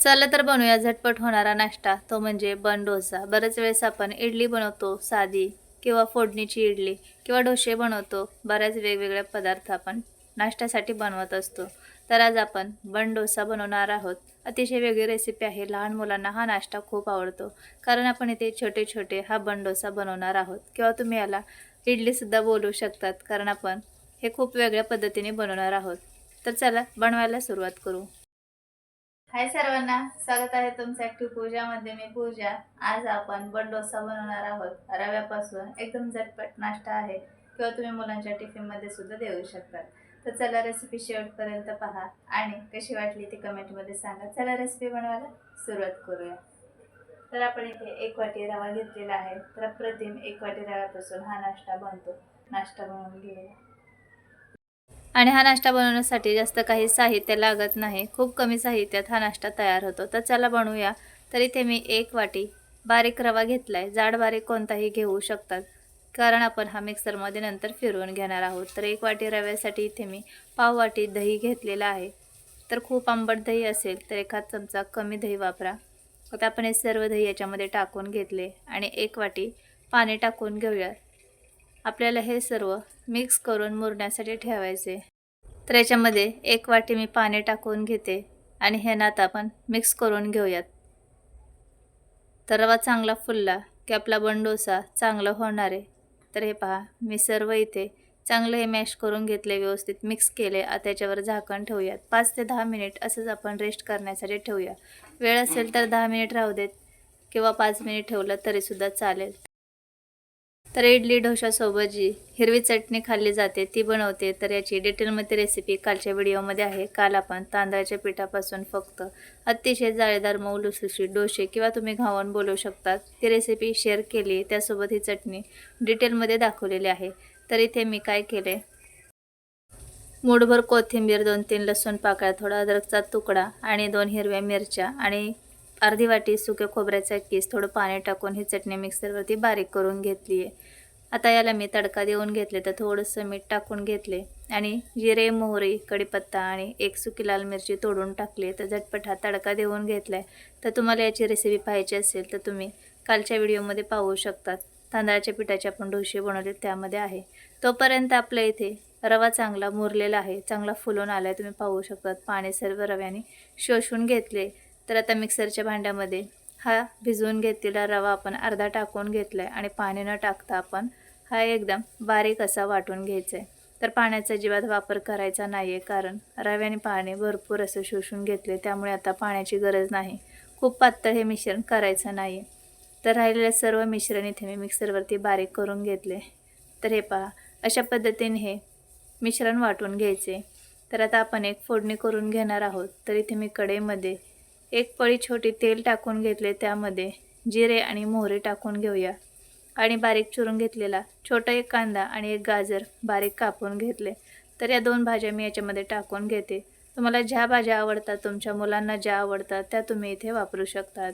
चला तर बनवूया झटपट होणारा नाश्ता. तो म्हणजे बन डोसा. बरेच वेळेस आपण इडली बनवतो साधी किंवा फोडणीची इडली किंवा डोसे बनवतो. बऱ्याच वेगवेगळे पदार्थ आपण नाश्त्यासाठी बनवत असतो. तर आज आपण बन डोसा बनवणार आहोत. अतिशय वेगळी रेसिपी आहे. लहान मुलांना हा नाश्ता खूप आवडतो. कारण आपण इथे छोटे छोटे हा बन डोसा बनवणार आहोत. किंवा तुम्ही याला इडलीसुद्धा बोलू शकतात. कारण आपण हे खूप वेगळ्या पद्धतीने बनवणार आहोत. तर चला बनवायला सुरुवात करू. हाय सर्वांना स्वागत आहे तुमचं ॲक्टिव्ह पूजामध्ये मी पूजा. आज आपण बन डोसा बनवणार आहोत. रव्यापासून एकदम झटपट नाश्ता आहे किंवा तुम्ही मुलांच्या टिफिनमध्ये सुद्धा देऊ शकतात तर चला रेसिपी शेवटपर्यंत पहा आणि कशी वाटली ती कमेंटमध्ये सांगा. चला रेसिपी बनवायला सुरुवात करूया. तर आपण इथे एक वाटी रवा घेतलेला आहे. तर प्रतिम एक वाटी रव्यापासून हा नाश्ता बनतो. नाश्ता बनवून घेऊया. आणि हा नाश्ता बनवण्यासाठी जास्त काही साहित्य लागत नाही. खूप कमी साहित्यात हा नाश्ता तयार होतो. तर चला बनवूया. तर इथे मी एक वाटी बारीक रवा घेतला आहे जाड बारीक कोणताही घेऊ शकतात. कारण आपण हा मिक्सरमध्ये नंतर फिरवून घेणार आहोत. तर एक वाटी रव्यासाठी इथे मी पाव वाटी दही घेतलेला आहे. तर खूप आंबट दही असेल तर एखाद चमचा कमी दही वापरा. आता आपण हे सर्व दही याच्यामध्ये टाकून घेतले आणि एक वाटी पाणी टाकून घेऊया आपल्याला हे सर्व मिक्स करून मुरण्यासाठी ठेवायचे. तर याच्यामध्ये एक वाटी मी पाणी टाकून घेते आणि हे नात आपण मिक्स करून घेऊयात. तर रवा चांगला फुलला की आपला बंडोसा चांगला होणार आहे. तर हे पहा मी सर्व इथे चांगलं हे मॅश करून घेतले व्यवस्थित मिक्स केले. आता त्याच्यावर झाकण ठेवूयात. पाच ते दहा मिनिट असंच आपण रेस्ट करण्यासाठी ठेवूया. वेळ असेल तर दहा मिनिट राहू देत किंवा पाच मिनिट ठेवलं तरीसुद्धा चालेल. तर इडली डोशासोबत जी हिरवी चटणी खाल्ली जाते ती बनवते. तर याची डिटेलमध्ये रेसिपी कालच्या व्हिडिओमध्ये आहे. काल आपण तांदळाच्या पिठापासून फक्त अतिशय जाळेदार मऊ लुसलुशीत डोसे किंवा तुम्ही घावण बोलू शकतात ती रेसिपी शेअर केली. त्यासोबत ही चटणी डिटेलमध्ये दाखवलेली आहे. तर इथे मी काय केले? मूठभर कोथिंबीर दोन तीन लसूण पाकळ्या थोडा अद्रकचा तुकडा आणि दोन हिरव्या मिरच्या आणि अर्धी वाटी सुक्या खोबऱ्याचा किस थोडं पाणी टाकून ही चटणी मिक्सरवरती बारीक करून घेतली आहे आता याला मी तडका देऊन घेतले तर थोडंसं मीठ टाकून घेतले आणि जिरे मोहरी कढीपत्ता आणि एक सुकी लाल मिरची तोडून टाकली तर झटपट हा तडका देऊन घेतला आहे तर तुम्हाला याची रेसिपी पाहायची असेल तर तुम्ही कालच्या व्हिडिओमध्ये पाहू शकतात. तांदळाच्या पिठाचे आपण डोसे बनवले त्यामध्ये आहे. तोपर्यंत आपल्या इथे रवा चांगला मुरलेला आहे चांगला फुलून आला आहे तुम्ही पाहू शकतात. पाणी सर्व रव्याने शोषून घेतले. तर आता मिक्सरच्या भांड्यामध्ये हा भिजवून घेतलेला रवा आपण अर्धा टाकून घेतला आहे आणि पाणी न टाकता आपण हा एकदम बारीक असा वाटून घ्यायचा आहे तर पाण्याचा अजिबात वापर करायचा नाही आहे कारण रव्याने पाणी भरपूर असं शोषून घेतले त्यामुळे आता पाण्याची गरज नाही. खूप पातळ हे मिश्रण करायचं नाही आहे तर राहिलेलं सर्व मिश्रण इथे मी मिक्सरवरती बारीक करून घेतले. तर हे पहा अशा पद्धतीने हे मिश्रण वाटून घ्यायचे. तर आता आपण एक फोडणी करून घेणार आहोत. तर इथे मी कढईमध्ये एक पळी छोटी तेल टाकून घेतले त्यामध्ये जिरे आणि मोहरी टाकून घेऊया. आणि बारीक चिरून घेतलेला छोटा एक कांदा आणि एक गाजर बारीक कापून घेतले. तर या दोन भाज्या मी याच्यामध्ये टाकून घेते. तुम्हाला ज्या भाज्या आवडतात तुमच्या मुलांना ज्या आवडतात त्या तुम्ही इथे वापरू शकतात.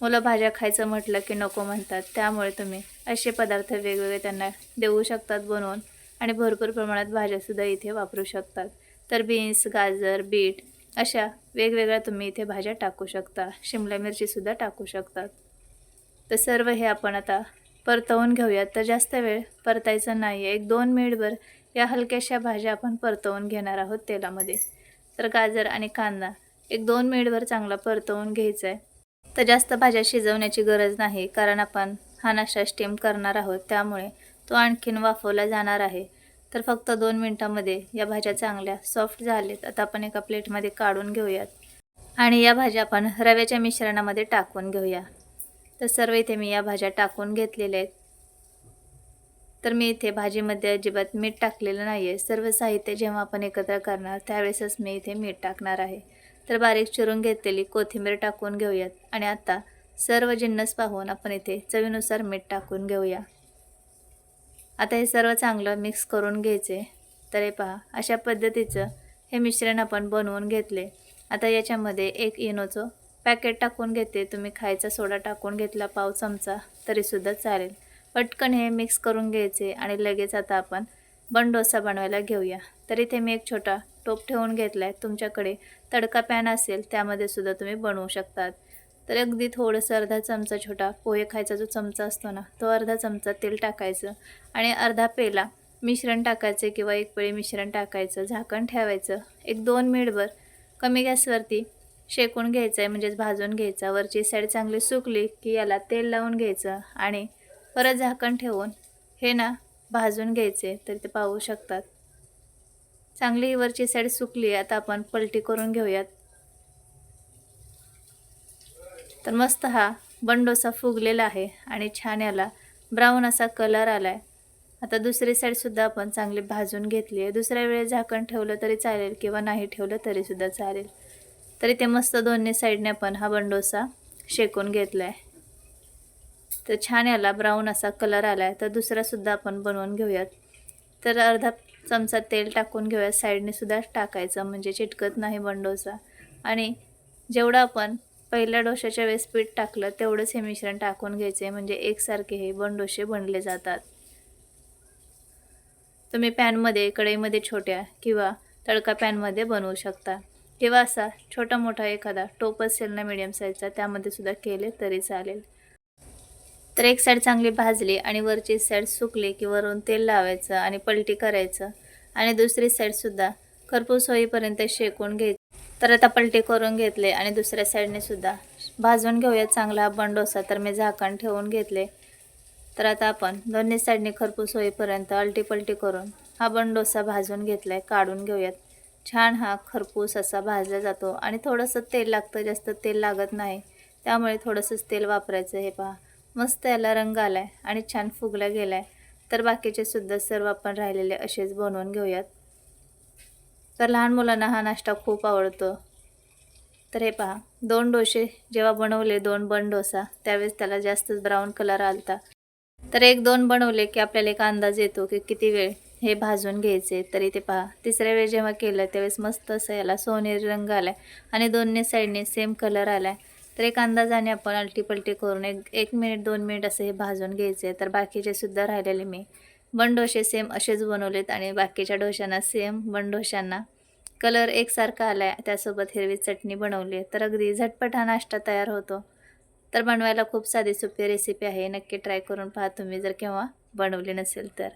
मुलं भाज्या खायचं म्हटलं की नको म्हणतात त्यामुळे तुम्ही असे पदार्थ वेगवेगळे त्यांना देऊ शकतात बनवून आणि भरपूर प्रमाणात भाज्यासुद्धा इथे वापरू शकतात. तर बीन्स गाजर बीट अशा वेगवेगळ्या तुम्ही इथे भाज्या टाकू शकता शिमला मिरचीसुद्धा टाकू शकतात. तर सर्व हे आपण आता परतवून घेऊयात. तर जास्त वेळ परतायचं नाही आहे एक दोन मिनिटभर या हलक्याशा भाज्या आपण परतवून घेणार आहोत तेलामध्ये. तर गाजर आणि कांदा एक दोन मिनिटभर चांगला परतवून घ्यायचा आहे तर जास्त भाज्या शिजवण्याची गरज नाही कारण आपण हा नाश्ता स्टीम करणार आहोत. त्यामुळे तो आणखीन वाफवला जाणार आहे. तर फक्त दोन मिनटामध्ये या भाज्या चांगल्या सॉफ्ट झाल्यात आता आपण एका प्लेटमध्ये काढून घेऊयात. आणि या भाज्या आपण रव्याच्या मिश्रणामध्ये टाकून घेऊया. तर सर्व इथे मी या भाज्या टाकून घेतलेल्या आहेत. तर मी इथे भाजीमध्ये अजिबात मीठ टाकलेलं नाही आहे सर्व साहित्य जेव्हा आपण एकत्र करणार त्यावेळेसच मी इथे मीठ टाकणार आहे. तर बारीक चिरून घेतलेली कोथिंबीर टाकून घेऊयात. आणि आता सर्व जिन्नस पाहून आपण इथे चवीनुसार मीठ टाकून घेऊया. आता हे सर्व चांगलं मिक्स करून घ्यायचे. तर हे पहा अशा पद्धतीचं हे मिश्रण आपण बनवून घेतले. आता याच्यामध्ये एक इनोचं पॅकेट टाकून घेते. तुम्ही खायचा सोडा टाकून घेतला पाव चमचा तरीसुद्धा चालेल. पटकन हे मिक्स करून घ्यायचे आणि लगेच आता आपण बन डोसा बनवायला घेऊया. तर इथे मी एक छोटा टोप ठेवून घेतला आहे तुमच्याकडे तडका पॅन असेल त्यामध्ये सुद्धा तुम्ही बनवू शकतात. तर अगदी थोडंसं अर्धा चमचा छोटा पोहे खायचा जो चमचा असतो ना तो अर्धा चमचा तेल टाकायचं आणि अर्धा पेला मिश्रण टाकायचं किंवा एक पेळी मिश्रण टाकायचं झाकण ठेवायचं. एक दोन मिनिटभर कमी गॅसवरती शेकून घ्यायचं आहे म्हणजेच भाजून घ्यायचा. वरची साईड चांगली सुकली की याला तेल लावून घ्यायचं आणि परत झाकण ठेवून हे ना भाजून घ्यायचे तर ते पाहू शकतात. चांगली वरची साईड सुकली आता आपण पलटी करून घेऊयात. तर मस्त हा बंडोसा फुगलेला आहे आणि छान याला ब्राऊन असा कलर आला आहे आता दुसरी साईडसुद्धा आपण चांगली भाजून घेतली आहे. दुसऱ्या वेळेस झाकण ठेवलं तरी चालेल किंवा नाही ठेवलं तरीसुद्धा चालेल. तरी ते मस्त दोन्ही साईडने आपण हा बंडोसा शेकून घेतला आहे तर छान याला ब्राऊन असा कलर आला आहे तर दुसरासुद्धा आपण बनवून घेऊयात. तर अर्धा चमचा तेल टाकून घेऊयात. साईडनेसुद्धा टाकायचं म्हणजे चिटकत नाही बंडोसा. आणि जेवढं आपण पहिल्या डोशाच्या वेळेस पीठ टाकलं तेवढंच हे मिश्रण टाकून घ्यायचे म्हणजे एकसारखे हे बंडोशे बनले जातात. तुम्ही पॅनमध्ये कढईमध्ये छोट्या किंवा तडका पॅनमध्ये बनवू शकता. किंवा असा छोटा मोठा एखादा टोप असेल ना मिडियम साईजचा त्यामध्ये सुद्धा केले तरी चालेल. तर एक साईड चांगली भाजली आणि वरची साईड सुकली की वरून तेल लावायचं आणि पलटी करायचं. आणि दुसरी साईडसुद्धा खरपूस होईपर्यंत शेकून घ्यायचं. तर आता पलटी करून घेतले आणि दुसऱ्या साईडने सुद्धा. भाजून घेऊयात चांगला बंडोसा तर मी झाकण ठेवून घेतले. तर आता आपण दोन्ही साईडने खरपूस होईपर्यंत अलटी पलटी करून हा बंडोसा भाजून घेतला आहे काढून घेऊयात. छान हा खरपूस असा भाजला जातो आणि थोडंसं तेल लागतं जास्त तेल लागत नाही. त्यामुळे थोडंसंच तेल वापरायचं हे पहा. मस्त याला रंग आला आहे आणि छान फुगला गेला आहे तर बाकीचे सुद्धा सर्व आपण राहिलेले असेच बनवून घेऊयात. तर लहान मुलांना हा नाश्ता खूप आवडतो. तर हे पहा दोन डोसे जेव्हा बनवले दोन बन डोसा त्यावेळेस त्याला जास्तच ब्राऊन कलर आलता. तर एक दोन बनवले की आपल्याला एक अंदाज येतो की किती वेळ हे भाजून घ्यायचे. तरी ते पहा तिसऱ्या वेळ जेव्हा केलं त्यावेळेस मस्त असं याला सोनेरी रंग आला आहे आणि दोन्ही साईडने सेम कलर आला आहे तर एक अंदाजाने आपण अलटीपलटी करून एक एक मिनिट दोन मिनिट असं हे भाजून घ्यायचे. तर बाकीचे सुद्धा राहिलेले मी. बंडोशे सेम असेच बनवलेत आणि बाकीच्या डोशांना सेम बंडोशांना कलर एकसारखा आला आहे त्यासोबत हिरवी चटणी बनवली आहे. तर अगदी झटपट हा नाश्ता तयार होतो. तर बनवायला खूप साधी सोपी रेसिपी आहे नक्की ट्राय करून पहा तुम्ही जर केव्हा बनवली नसेल तर.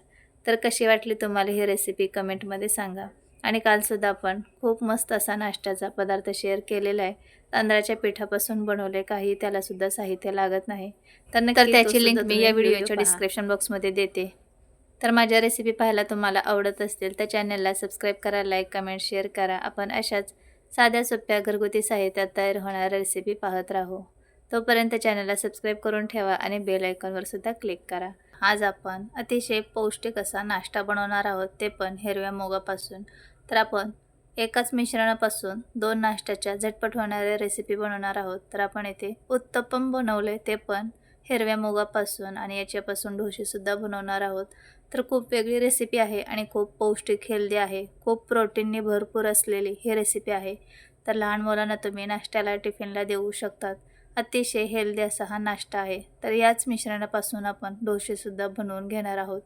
तर कशी वाटली तुम्हाला ही रेसिपी कमेंटमध्ये सांगा. आणि कालसुद्धा आपण खूप मस्त असा नाश्त्याचा पदार्थ शेअर केलेला आहे. तांदळाच्या पिठापासून बनवले काही त्यालासुद्धा साहित्य लागत नाही. तर नक्की त्याची लिंक मी या व्हिडिओच्या डिस्क्रिप्शन बॉक्समध्ये देते. तर माझ्या रेसिपी पाहायला तुम्हाला आवडत असतील तर चॅनलला सबस्क्राईब करा लाईक कमेंट शेअर करा. आपण अशाच साध्या सोप्या घरगुती साहित्यात तयार होणाऱ्या रेसिपी पाहत राहू. तोपर्यंत चॅनलला सबस्क्राईब करून ठेवा आणि बेल आयकॉनवर सुद्धा क्लिक करा. आज आपण अतिशय पौष्टिक असा नाश्ता बनवणार आहोत ते पण हिरव्या मोगापासून. तर आपण एकाच मिश्रणापासून दोन नाश्त्याच्या झटपट होणाऱ्या रेसिपी बनवणार आहोत. तर आपण येथे उत्तपम बनवले ते पण हिरव्या मोगापासून आणि याच्यापासून ढोसेसुद्धा बनवणार आहोत. तर खूप वेगळी रेसिपी आहे आणि खूप पौष्टिक हेल्दी आहे. खूप प्रोटीनने भरपूर असलेली ही रेसिपी आहे. तर लहान मुलांना तुम्ही नाश्त्याला टिफिनला देऊ शकतात. अतिशय हेल्दी असा हा नाश्ता आहे. तर याच मिश्रणापासून आपण डोसेसुद्धा बनवून घेणार आहोत.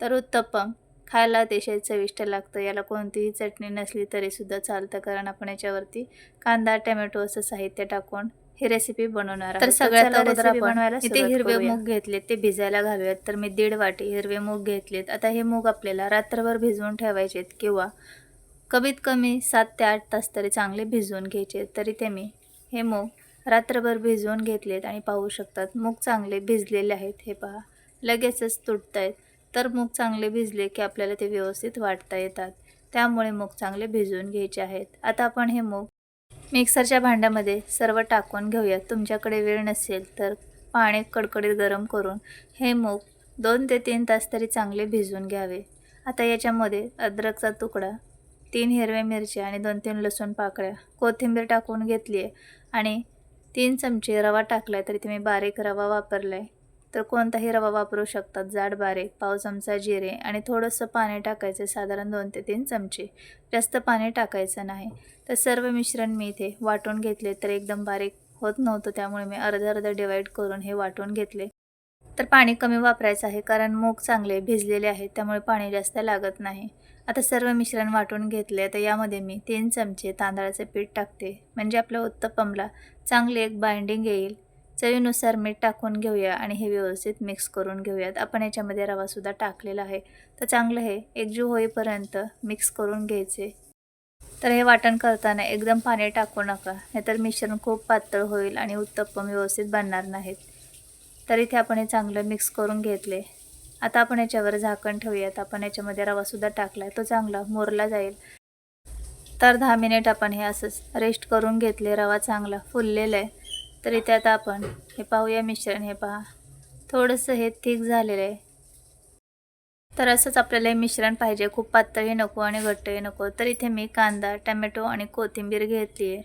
तर उत्तप्पम खायला अतिशय चविष्ट लागतं. याला कोणतीही चटणी नसली तरीसुद्धा चालतं. कारण आपण याच्यावरती कांदा टमॅटो असं साहित्य टाकून ही रेसिपी बनवणार. तर सगळ्यात अगोदर आपण इथे हिरवे मूग घेतलेत ते भिजायला घालूयात. तर मी दीड वाटी हिरवे मूग घेतलेत. आता हे मूग आपल्याला रात्रभर भिजवून ठेवायचेत किंवा कमीत कमी सात ते आठ तास तरी चांगले भिजवून घ्यायचे तरी ते मी हे मूग रात्रभर भिजवून घेतलेत आणि पाहू शकतात मूग चांगले भिजलेले आहेत. हे पहा लगेचच तुटत आहेत तर मूग चांगले भिजले की आपल्याला ते व्यवस्थित वाटता येतात. त्यामुळे मूग चांगले भिजवून घ्यायचे आहेत. आता आपण हे मूग मिक्सरच्या भांड्यामध्ये सर्व टाकून घेऊयात तुमच्याकडे वेळ नसेल तर पाणी कडकडीत गरम करून हे मूग दोन ते तीन तास तरी चांगले भिजवून घ्यावे. आता याच्यामध्ये अद्रकचा तुकडा तीन हिरव्या मिरच्या आणि दोन तीन लसूण पाकळ्या कोथिंबीर टाकून घेतली आहे आणि तीन चमचे रवा टाकला आहे तरी तुम्ही बारीक रवा वापरला आहे तर कोणताही रवा वापरू शकतात. जाड बारीक पाव चमचा जिरे आणि थोडंसं पाणी टाकायचं. साधारण दोन ते तीन चमचे. जास्त पाणी टाकायचं नाही. तर सर्व मिश्रण मी इथे वाटून घेतले तर एकदम बारीक होत नव्हतं. त्यामुळे मी अर्धा अर्धा डिवाईड करून हे वाटून घेतले. तर पाणी कमी वापरायचं आहे कारण मूग चांगले भिजलेले आहेत. त्यामुळे पाणी जास्त लागत नाही. आता सर्व मिश्रण वाटून घेतले. तर यामध्ये मी तीन चमचे तांदळाचे पीठ टाकते. म्हणजे आपल्या उत्तपमला चांगली एक बाइंडिंग येईल. चवीनुसार मीठ टाकून घेऊया आणि हे व्यवस्थित मिक्स करून घेऊयात. आपण याच्यामध्ये रवासुद्धा टाकलेला आहे. तर चांगलं हे एकजीव होईपर्यंत मिक्स करून घ्यायचे. तर हे वाटण करताना एकदम पाणी टाकू नका नाहीतर मिश्रण खूप पातळ होईल आणि उत्तप्पम व्यवस्थित बनणार नाहीत. तर इथे आपण हे चांगलं मिक्स करून घेतले. आता आपण याच्यावर झाकण ठेवूयात. आपण याच्यामध्ये रवासुद्धा टाकला तो चांगला मोरला जाईल. तर दहा मिनिट आपण हे असंच रेस्ट करून घेतले. रवा चांगला फुललेला आहे. तर इथे आता आपण हे पाहूया मिश्रण हे पहा. थोडंसं हे थिक झालेलं आहे. तर असंच आपल्याला हे मिश्रण पाहिजे. खूप पातळही नको आणि घट्टही नको. तर इथे मी कांदा टमॅटो आणि कोथिंबीर घेतली आहे.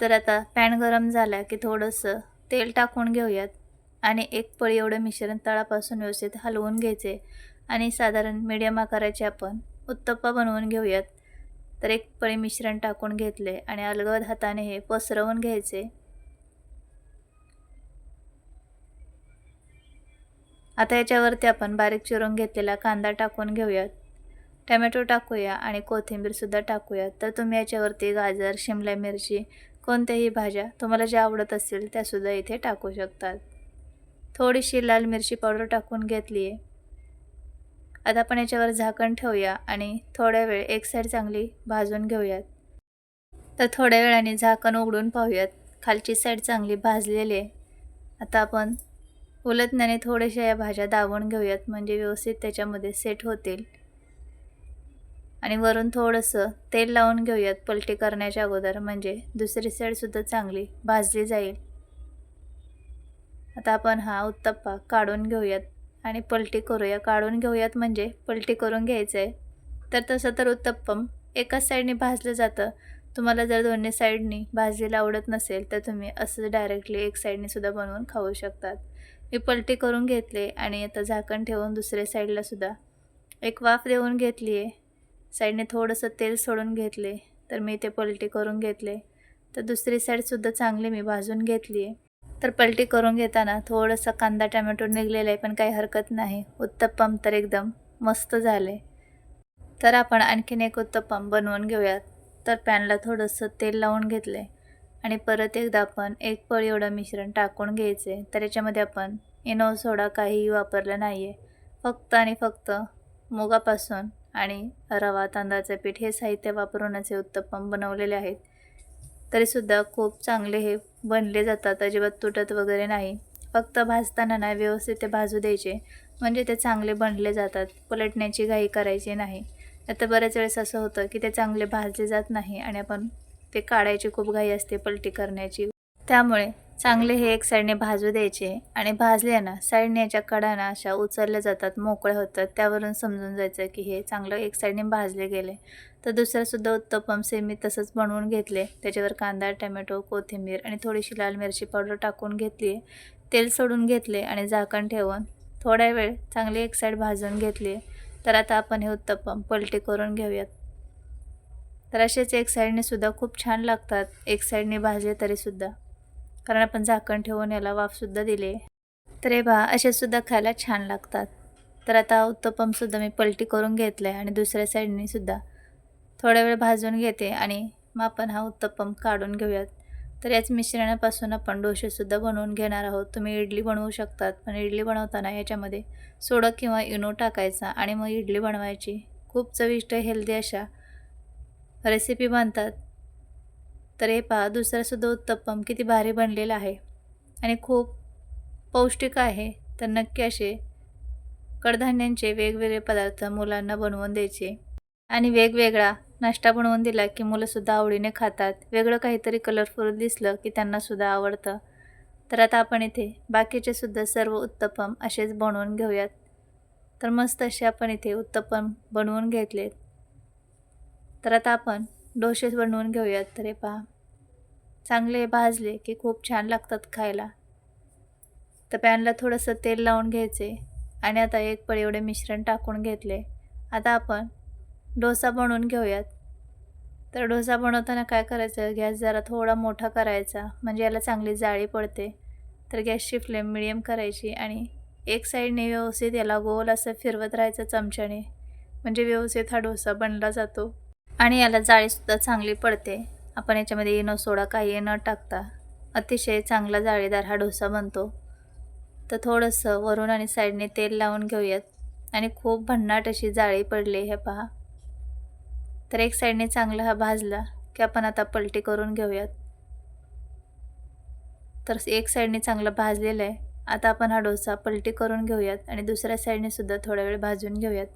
तर आता पॅन गरम झाला की थोडंसं तेल टाकून घेऊयात आणि एक पळी एवढं मिश्रण तळापासून व्यवस्थित हलवून घ्यायचे आणि साधारण मीडियम आकाराचे आपण उत्तप्पा बनवून घेऊयात. तर एक पळी मिश्रण टाकून घेतले आणि अलगद हाताने हे पसरवून घ्यायचे. आता याच्यावरती आपण बारीक चिरून घेतलेला कांदा टाकून घेऊयात. टमॅटो टाकूया आणि कोथिंबीरसुद्धा टाकूयात. तर तुम्ही याच्यावरती गाजर शिमला मिरची कोणत्याही भाज्या तुम्हाला ज्या आवडत असतील त्यासुद्धा इथे टाकू शकतात. थोडीशी लाल मिरची पावडर टाकून घेतली आहे आता आपण याच्यावर झाकण ठेवूया आणि थोड्या वेळ एक साईड चांगली भाजून घेऊयात. तर थोड्या वेळाने झाकण उघडून पाहूयात. खालची साईड चांगली भाजलेली आहे. आता आपण उलटण्याने थोड्याशा या भाज्या दाबून घेऊयात म्हणजे व्यवस्थित त्याच्यामध्ये सेट होतील. आणि वरून थोडंसं तेल लावून घेऊयात पलटी करण्याच्या अगोदर म्हणजे दुसरी साईडसुद्धा चांगली भाजली जाईल. आता आपण हा उत्तप्पा काढून घेऊयात आणि पलटी करूया. काढून घेऊयात म्हणजे पलटी करून घ्यायचं आहे तर तसं तर उत्तप्पम एकाच साईडने भाजलं जातं. तुम्हाला जर दोन्ही साईडनी भाजलेलं आवडत नसेल तर तुम्ही असं डायरेक्टली एक साईडने सुद्धा बनवून खाऊ शकतात. मी पलटी करून घेतले आणि आता झाकण ठेवून दुसऱ्या साईडला सुद्धा. एक वाफ देऊन घेतली आहे साईडने थोडंसं तेल सोडून घेतले तर मी ते पलटी करून घेतले. तर दुसरी साईडसुद्धा चांगली मी भाजून घेतली आहे तर पलटी करून घेताना थोडंसं कांदा टमॅटो निघलेलं आहे पण काही हरकत नाही. उत्तप्पम तर एकदम मस्त झाले. तर आपण आणखीन एक उत्तप्पम बनवून घेऊयात. तर पॅनला थोडंसं तेल लावून घेतले. आणि परत एकदा आपण एक पळ एवढं मिश्रण टाकून घ्यायचे तर याच्यामध्ये आपण इनो सोडा काहीही वापरलं नाही आहे फक्त आणि फक्त मुगापासून आणि रवा तांदळाचं पीठ हे साहित्य वापरूनच हे उत्तप्पम बनवलेले आहेत. तरीसुद्धा खूप चांगले हे बनले जातात अजिबात तुटत वगैरे नाही. फक्त भाजताना नाही व्यवस्थित ते भाजू द्यायचे. म्हणजे ते चांगले बनले जातात पलटण्याची घाई करायची नाही. आता बऱ्याच वेळेस असं होतं की ते चांगले भाजले जात नाही आणि आपण ते काढायची खूप घाई असते पलटी करण्याची. त्यामुळे चांगले हे एक साईडने भाजू द्यायचे आणि भाजले ना साईडने याच्या कडाना अशा उचलल्या जातात मोकळ्या होतात. त्यावरून समजून जायचं की हे चांगलं एक साईडने भाजले गेले. तर दुसरंसुद्धा उत्तपम सेमी तसंच बनवून घेतले. त्याच्यावर कांदा टमॅटो कोथिंबीर आणि थोडीशी लाल मिरची पावडर टाकून घेतली. तेल सोडून घेतले आणि झाकण ठेवून थोड्या वेळ चांगली एक साईड भाजून घेतली. तर आता आपण हे उत्तपम पलटी करून घेऊयात. तर असेच एक साईडने सुद्धा खूप छान लागतात. एक साईडने भाजले तरीसुद्धा कारण आपण झाकण ठेवून याला वाफसुद्धा दिले तर हे भा असेसुद्धा खायला छान लागतात. तर आता उत्तपमसुद्धा मी पलटी करून घेतलं आहे आणि दुसऱ्या साईडने सुद्धा थोड्या वेळ भाजून घेते आणि मग आपण हा उत्तपम काढून घेऊयात. तर याच मिश्रणापासून आपण डोसेसुद्धा बनवून घेणार आहोत. तुम्ही इडली बनवू शकतात पण इडली बनवताना याच्यामध्ये सोडा किंवा इनो टाकायचा आणि मग इडली बनवायची. खूप चविष्ट हेल्दी अशा रेसिपी बनतात. तर हे पहा दुसरासुद्धा उत्तप्पम किती भारी बनलेलं आहे. आणि खूप पौष्टिक आहे. तर नक्की असे कडधान्यांचे वेगवेगळे पदार्थ मुलांना बनवून द्यायचे. आणि वेगवेगळा नाश्ता बनवून दिला की मुलंसुद्धा आवडीने खातात. वेगळं काहीतरी कलरफुल दिसलं की त्यांनासुद्धा आवडतं. तर आता आपण इथे बाकीचे सुद्धा सर्व उत्तप्पम असेच बनवून घेऊयात. तर मस्त असे आपण इथे उत्तप्पम बनवून घेतलेत. तर आता आपण डोसे बनवून घेऊयात. तर हे पहा. चांगले भाजले की खूप छान लागतात खायला. तर पॅनला थोडंसं तेल लावून घ्यायचे आणि आता एक पळी एवढे मिश्रण टाकून घेतले. आता आपण डोसा बनवून घेऊयात. तर डोसा बनवताना काय करायचं? गॅस जरा थोडा मोठा करायचा म्हणजे याला चांगली जाळी पडते. तर गॅसची फ्लेम मिडियम करायची आणि एक साईडने व्यवस्थित याला गोल असं फिरवत राहायचं चमच्याने. म्हणजे व्यवस्थित हा डोसा बनला जातो. आणि याला जाळीसुद्धा चांगली पडते. आपण याच्यामध्ये इनो सोडा काही न टाकता. अतिशय चांगला जाळीदार हा डोसा बनतो. तर थोडंसं वरून आणि साईडने तेल लावून घेऊयात. आणि खूप भन्नाट अशी जाळी पडली हे पहा. तर एक साईडने चांगला हा भाजला की आपण आता पलटी करून घेऊयात. तर एक साईडने चांगला भाजलेला आहे. आता आपण हा डोसा पलटी करून घेऊयात आणि दुसऱ्या साईडने सुद्धा थोडा वेळ भाजून घेऊयात.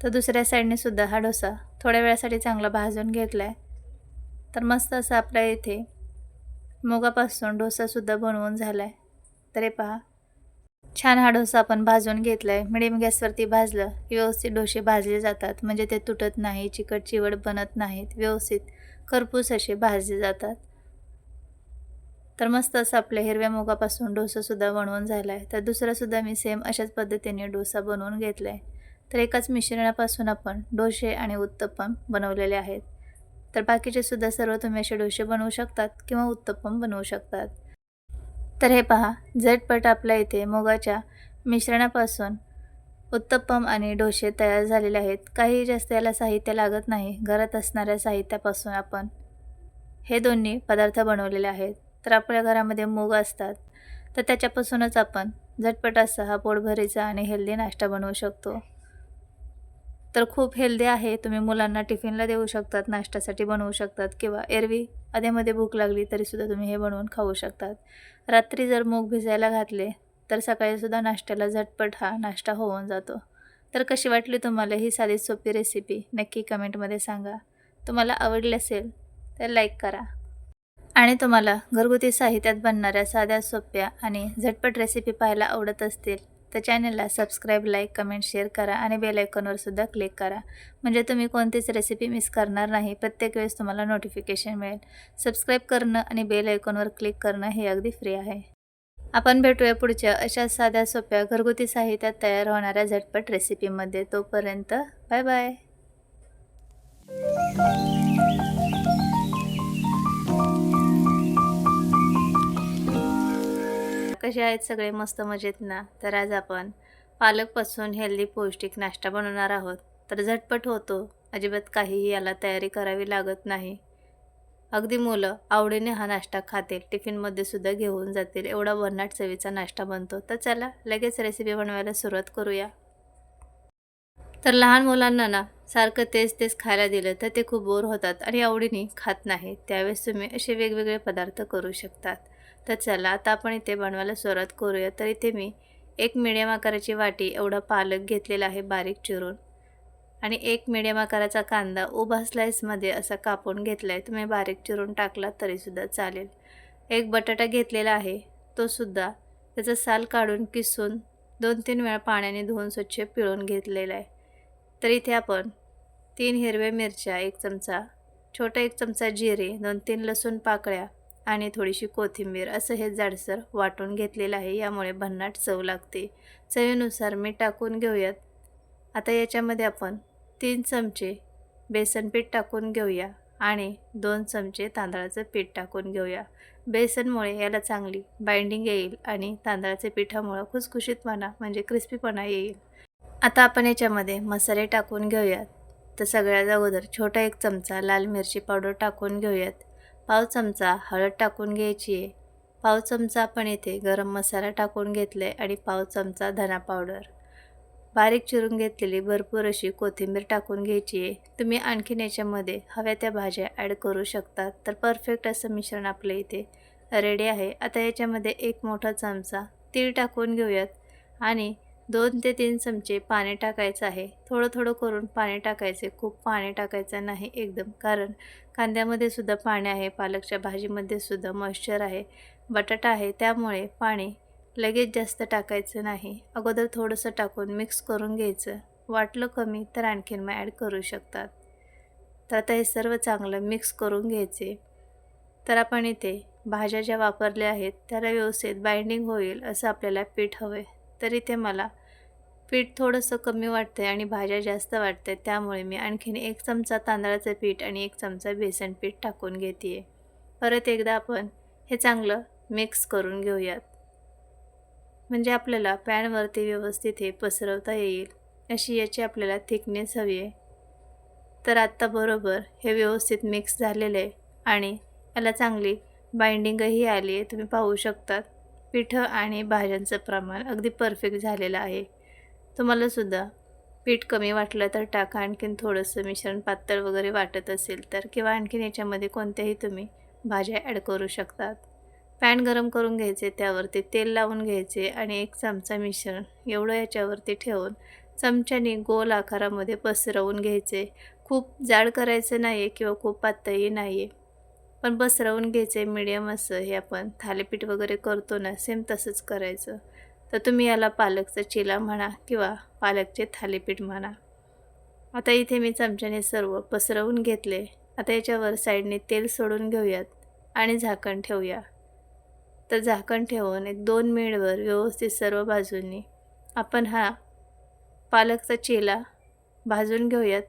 तर दुसऱ्या साईडने सुद्धा हा डोसा थोड्या वेळासाठी चांगला भाजून घेतला आहे तर मस्त असं आपल्या इथे मुगापासून डोसासुद्धा बनवून झाला आहे तर हे पहा. छान हा डोसा आपण भाजून घेतला आहे मिडियम गॅसवरती भाजलं की व्यवस्थित डोसे भाजले जातात. म्हणजे ते तुटत नाही चिकट चिवड बनत नाहीत. व्यवस्थित खरपूस असे भाजले जातात. तर मस्त असं आपल्या हिरव्या मुगापासून डोसासुद्धा बनवून झाला आहे तर दुसरासुद्धा मी सेम अशाच पद्धतीने डोसा बनवून घेतला आहे तर एकाच मिश्रणापासून आपण डोसे आणि उत्तप्पम बनवलेले आहेत. तर बाकीचे सुद्धा सर्व तुम्ही असे डोसे बनवू शकतात किंवा उत्तप्पम बनवू शकतात. तर हे पहा झटपट आपल्या इथे मुगाच्या मिश्रणापासून उत्तप्पम आणि डोसे तयार झालेले आहेत. काही जास्त याला साहित्य लागत नाही. घरात असणाऱ्या साहित्यापासून आपण हे दोन्ही पदार्थ बनवलेले आहेत. तर आपल्या घरामध्ये मूग असतात. तर त्याच्यापासूनच आपण झटपट असा हा पोटभरीचा आणि हेल्दी नाश्ता बनवू शकतो. तर खूप हेल्दी आहे. तुम्ही मुलांना टिफिनला देऊ शकतात नाश्त्यासाठी बनवू शकतात किंवा एरवी अधेमध्ये भूक लागली तरीसुद्धा तुम्ही हे बनवून खाऊ शकतात. रात्री जर मूग भिजायला घातले तर सकाळीसुद्धा नाश्त्याला झटपट हा नाश्ता होऊन जातो. तर कशी वाटली तुम्हाला ही साधी सोपी रेसिपी नक्की कमेंटमध्ये सांगा. तुम्हाला आवडली असेल तर लाईक करा. आणि तुम्हाला घरगुती साहित्यात बनणाऱ्या साध्या सोप्या आणि झटपट रेसिपी पाहायला आवडत असतील तर चॅनलला सबस्क्राईब लाईक कमेंट शेअर करा आणि बेल आयकॉनवर सुद्धा क्लिक करा. म्हणजे तुम्ही कोणतीच रेसिपी मिस करणार नाही. प्रत्येक वेळेस तुम्हाला नोटिफिकेशन मिळेल. सबस्क्राईब करणं आणि बेल आयकॉनवर क्लिक करणं हे अगदी फ्री आहे. आपण भेटूया पुढच्या अशा साध्या सोप्या घरगुती साहित्यात तयार होणाऱ्या झटपट रेसिपीमध्ये. तोपर्यंत बाय बाय. कसे आहेत सगळे मस्त मजेत ना? तर आज आपण पालकपासून हेल्दी पौष्टिक नाश्ता बनवणार आहोत. तर झटपट होतो. अजिबात काहीही याला तयारी करावी लागत नाही. अगदी मुलं आवडीने हा नाश्ता खातील टिफिनमध्ये सुद्धा घेऊन जातील. एवढा वरनाट चवीचा नाश्ता बनतो. तर चला लगेच रेसिपी बनवायला सुरुवात करूया. तर लहान मुलांना ना सारखं तेच तेच खायला दिलं तर ते खूप बोर होतात आणि आवडीने खात नाही त्यावेळेस तुम्ही असे वेगवेगळे पदार्थ करू शकतात. तर चला आता आपण इथे बनवायला सुरुवात करूया. तर इथे मी एक मिडियम आकाराची वाटी एवढा पालक घेतलेला आहे बारीक चिरून. आणि एक मिडियम आकाराचा कांदा उभा स्लाईसमध्ये असा कापून घेतला आहे तुम्ही बारीक चिरून टाकला तरीसुद्धा चालेल. एक बटाटा घेतलेला आहे तो सुद्धा साल काढून किसून दोन तीन वेळा पाण्याने धुवून स्वच्छ पिळून घेतलेला आहे. तर इथे आपण तीन हिरव्या मिरच्या एक चमचा छोटा एक चमचा जिरे दोन तीन लसूण पाकळ्या आणि थोडीशी कोथिंबीर असं हे जाडसर वाटून घेतलेलं आहे यामुळे भन्नाट चव लागते. चवीनुसार मीठ टाकून घेऊयात. आता याच्यामध्ये आपण तीन चमचे बेसन पीठ टाकून घेऊया आणि दोन चमचे तांदळाचं पीठ टाकून घेऊया. बेसनमुळे याला चांगली बाइंडिंग येईल आणि तांदळाचे पिठामुळं खुसखुशीतपणा म्हणजे क्रिस्पीपणा येईल. आता आपण याच्यामध्ये मसाले टाकून घेऊयात. तर सगळ्यात अगोदर छोटा एक चमचा लाल मिरची पावडर टाकून घेऊयात. पाव चमचा हळद टाकून घ्यायची आहे. पाव चमचा आपण इथे गरम मसाला टाकून घेतला आहे आणि पाव चमचा धना पावडर. बारीक चिरून घेतलेली भरपूर अशी कोथिंबीर टाकून घ्यायची आहे. तुम्ही आणखीन याच्यामध्ये हव्या त्या भाज्या ॲड करू शकतात. तर परफेक्ट असं मिश्रण आपलं इथे रेडी आहे. आता याच्यामध्ये एक मोठा चमचा तीळ टाकून घेऊयात आणि दोन ते तीन चमचे पाणी टाकायचं आहे. थोडं थोडं करून पाणी टाकायचे. खूप पाणी टाकायचं नाही एकदम कारण कांद्यामध्ये सुद्धा पाणी आहे पालकच्या भाजीमध्ये सुद्धा मॉइश्चर आहे बटाटा आहे त्यामुळे पाणी लगेच जास्त टाकायचं नाही. अगोदर थोडंसं टाकून मिक्स करून घ्यायचं. वाटलं कमी तर आणखीन मग ॲड करू शकतात. तर आता हे सर्व चांगलं मिक्स करून घ्यायचे. तर आपण इथे भाज्या ज्या वापरल्या आहेत त्याला व्यवस्थित बाइंडिंग होईल असं आपल्याला पीठ हवं आहे तर इथे मला पीठ थोडंसं कमी वाटतं आहे आणि भाज्या जास्त वाटत आहेत त्यामुळे मी आणखीन एक चमचा तांदळाचं पीठ आणि एक चमचा बेसन पीठ टाकून घेते आहे परत एकदा आपण हे चांगलं मिक्स करून घेऊयात. म्हणजे आपल्याला पॅनवरती व्यवस्थित हे पसरवता येईल अशी याची आपल्याला थिकनेस हवी आहे. तर आत्ता बरोबर हे व्यवस्थित मिक्स झालेलं आहे आणि याला चांगली बाइंडिंगही आली आहे तुम्ही पाहू शकतात. पिठं आणि भाज्यांचं प्रमाण अगदी परफेक्ट झालेलं आहे. तुम्हालासुद्धा पीठ कमी वाटलं तर टाका आणखीन थोडंसं मिश्रण पातळ वगैरे वाटत असेल तर किंवा आणखीन याच्यामध्ये कोणत्याही तुम्ही भाज्या ॲड करू शकतात. पॅन गरम करून घ्यायचे त्यावरती तेल लावून घ्यायचे आणि एक चमचा मिश्रण एवढं याच्यावरती ठेवून चमच्याने गोल आकारामध्ये पसरवून घ्यायचे. खूप जाड करायचं नाही आहे किंवा खूप पातळही नाही आहे पण पसरवून घ्यायचे मिडियम असं. हे आपण थालीपीठ वगैरे करतो ना सेम तसंच करायचं. तर तुम्ही याला पालकचा चिला म्हणा किंवा पालकचे थालीपीठ म्हणा. आता इथे मी चमच्याने सर्व पसरवून घेतले. आता याच्यावर साईडने तेल सोडून घेऊयात आणि झाकण ठेवूया. तर झाकण ठेवून एक दोन मिनिटवर व्यवस्थित सर्व बाजूंनी आपण हा पालकचा चेला भाजून घेऊयात.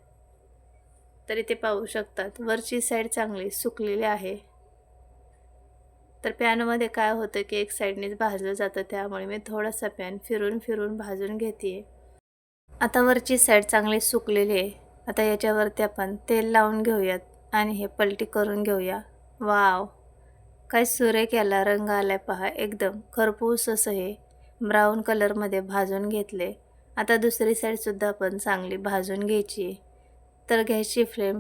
तर इथे पाहू शकतात. वरची साईड चांगली सुकलेली आहे. तर पॅनमध्ये काय होतं की एक साईडनेच भाजलं जातं. त्यामुळे मी थोडासा पॅन फिरून फिरून भाजून घेते. आता वरची साईड चांगली सुकलेली आहे. आता याच्यावरती आपण तेल लावून घेऊयात आणि हे पलटी करून घेऊया. वाव! काय सुरेख याला रंग आलाय पहा. एकदम खरपूस असं हे. ब्राऊन कलरमध्ये भाजून घेतले. आता दुसरी साईडसुद्धा आपण चांगली भाजून घ्यायची. तर गॅसची फ्लेम.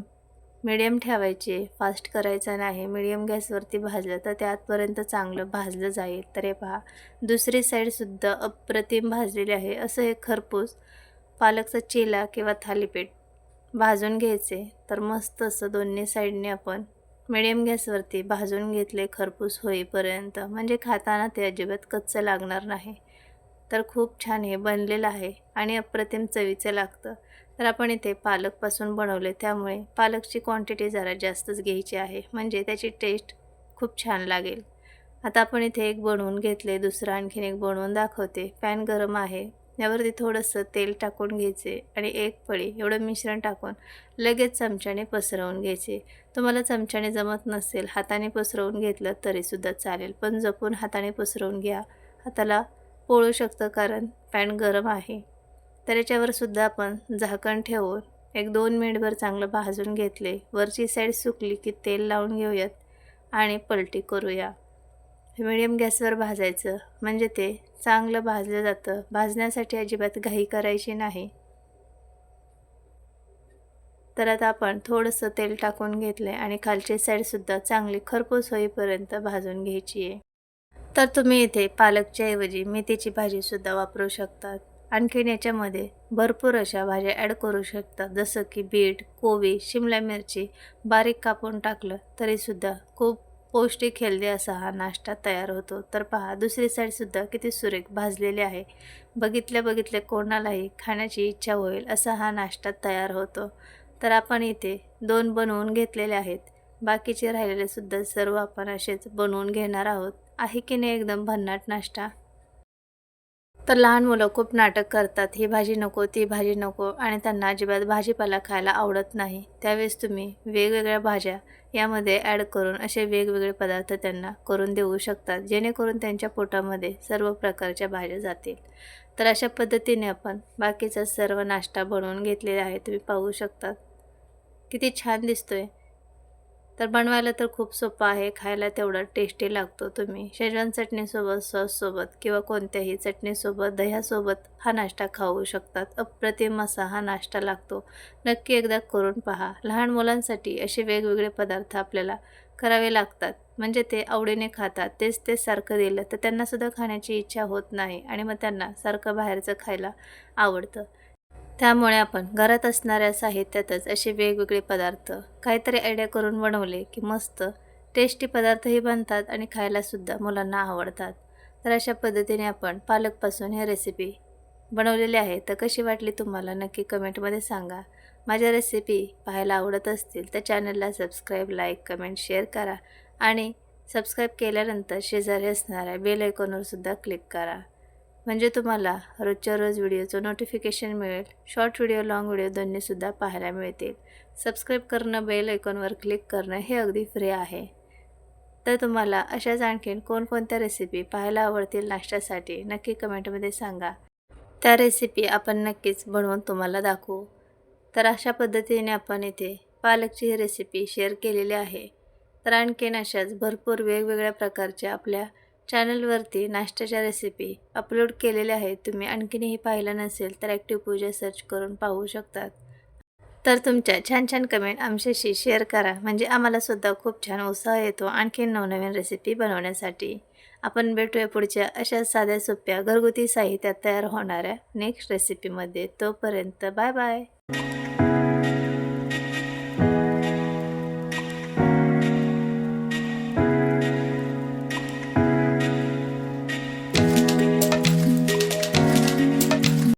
मिडियम ठेवायची. फास्ट करायचं नाही. मिडियम गॅसवरती भाजलं तर त्यातपर्यंत चांगलं भाजलं जाईल. तर हे पहा. दुसरी साईडसुद्धा अप्रतिम भाजलेली आहे. असं हे खरपूस पालकचा चिला किंवा थालीपीठ भाजून घ्यायचे. तर मस्त असं दोन्ही साईडने आपण मिडियम गॅसवरती भाजून घेतले खरपूस होईपर्यंत. म्हणजे खाताना ते अजिबात कच्चं लागणार नाही. तर खूप छान हे बनलेलं आहे आणि अप्रतिम चवीचं लागतं. तर आपण इथे पालकपासून बनवले. त्यामुळे पालकची क्वांटिटी जरा जास्तच घ्यायची आहे. म्हणजे त्याची टेस्ट खूप छान लागेल. आता आपण इथे एक बनवून घेतले. दुसरं आणखीन एक बनवून दाखवते. पॅन गरम आहे. यावरती थोडंसं तेल टाकून घ्यायचे आणि एक पळी एवढं मिश्रण टाकून लगेच चमच्याने पसरवून घ्यायचे. तुम्हाला चमच्याने जमत नसेल हाताने पसरवून घेतलं तरीसुद्धा चालेल. पण जपून हाताने पसरवून घ्या. हाताला पोळू शकतं कारण पॅन गरम आहे. तर याच्यावर सुद्धा आपण झाकण ठेवून एक दोन मिनिटभर चांगलं भाजून घेतले. वरची साईड सुकली की तेल लावून घेऊयात आणि पलटी करूया. मिडियम गॅसवर भाजायचं म्हणजे ते चांगलं भाजलं जातं. भाजण्यासाठी अजिबात घाई करायची नाही. तर आता आपण थोडंसं तेल टाकून घेतलं आहे आणि खालची साईडसुद्धा चांगली खरपूस होईपर्यंत भाजून घ्यायची आहे. तर तुम्ही इथे पालकच्या ऐवजी मेथीची भाजीसुद्धा वापरू शकतात. आणखीन याच्यामध्ये भरपूर अशा भाज्या ॲड करू शकतात जसं की बीट कोबी शिमला मिरची बारीक कापून टाकलं तरीसुद्धा खूप पौष्टिक हेल्दी असा हा नाश्ता तयार होतो. तर पहा दुसरी साईडसुद्धा किती सुरेख भाजलेले आहे. बघितल्या बघितल्या कोणालाही खाण्याची इच्छा होईल असा हा नाश्ता तयार होतो. तर आपण इथे दोन बनवून घेतलेले आहेत. बाकीचे राहिलेले सुद्धा सर्व आपण असेच बनवून घेणार आहोत. आहे की नाही एकदम भन्नाट नाश्ता? तर लहान मुलं खूप नाटक करतात. ही भाजी नको ती भाजी नको आणि त्यांना अजिबात भाजीपाला खायला आवडत नाही. त्यावेळेस तुम्ही वेगवेगळ्या भाज्या यामध्ये ॲड करून असे वेगवेगळे पदार्थ त्यांना करून देऊ शकतात जेणेकरून त्यांच्या पोटामध्ये सर्व प्रकारच्या भाज्या जातील. तर अशा पद्धतीने आपण बाकीचा सर्व नाश्ता बनवून घेतलेला आहे तुम्ही पाहू शकतात किती छान दिसतोय. तर बनवायला तर खूप सोपं आहे खायला तेवढा टेस्टी लागतो तुम्ही. शेजवान चटणीसोबत सॉससोबत किंवा कोणत्याही चटणीसोबत दह्यासोबत हा नाश्ता खाऊ शकतात. अप्रतिम असा हा नाश्ता लागतो. नक्की एकदा करून पहा. लहान मुलांसाठी असे वेगवेगळे पदार्थ आपल्याला करावे लागतात. म्हणजे ते आवडीने खातात. तेच तेच सारखं दिलं तर त्यांनासुद्धा खाण्याची इच्छा होत नाही आणि मग त्यांना सारखं बाहेरचं खायला आवडतं. त्यामुळे आपण घरात असणाऱ्या साहित्यातच असे वेगवेगळे पदार्थ काहीतरी आयडिया करून बनवले की मस्त टेस्टी पदार्थही बनतात आणि खायलासुद्धा मुलांना आवडतात. तर अशा पद्धतीने आपण पालकपासून हे रेसिपी बनवलेली आहे. तर कशी वाटली तुम्हाला नक्की कमेंटमध्ये सांगा. माझ्या रेसिपी पाहायला आवडत असतील तर चॅनलला सबस्क्राईब लाईक कमेंट शेअर करा. आणि सबस्क्राईब केल्यानंतर शेजारी असणाऱ्या बेल आयकॉनवरसुद्धा क्लिक करा. म्हणजे तुम्हाला रोजच्या रोज व्हिडिओचं नोटिफिकेशन मिळेल. शॉर्ट व्हिडिओ लाँग व्हिडिओ दोन्हीसुद्धा पाहायला मिळतील. सबस्क्राईब करणं बेल ऐकॉनवर क्लिक करणं हे अगदी फ्री आहे. तर तुम्हाला अशाच आणखीन कोणकोणत्या रेसिपी पाहायला आवडतील नाश्त्यासाठी नक्की कमेंटमध्ये सांगा. त्या रेसिपी आपण नक्कीच बनवून तुम्हाला दाखवू. तर अशा पद्धतीने आपण इथे पालकची ही रेसिपी शेअर केलेली आहे. तर आणखीन अशाच भरपूर वेगवेगळ्या प्रकारच्या आपल्या चॅनलवरती नाश्त्याच्या रेसिपी अपलोड केलेल्या आहेत. तुम्ही आणखीनही पाहिलं नसेल तर ॲक्टिव्ह पूजा सर्च करून पाहू शकतात. तर तुमच्या छान छान कमेंट आमच्याशी शेअर करा. म्हणजे आम्हालासुद्धा खूप छान उत्साह येतो आणखीन नवनवीन रेसिपी बनवण्यासाठी. आपण भेटूया पुढच्या अशा साध्या सोप्या घरगुती साहित्यात तयार होणाऱ्या नेक्स्ट रेसिपीमध्ये तोपर्यंत बाय बाय.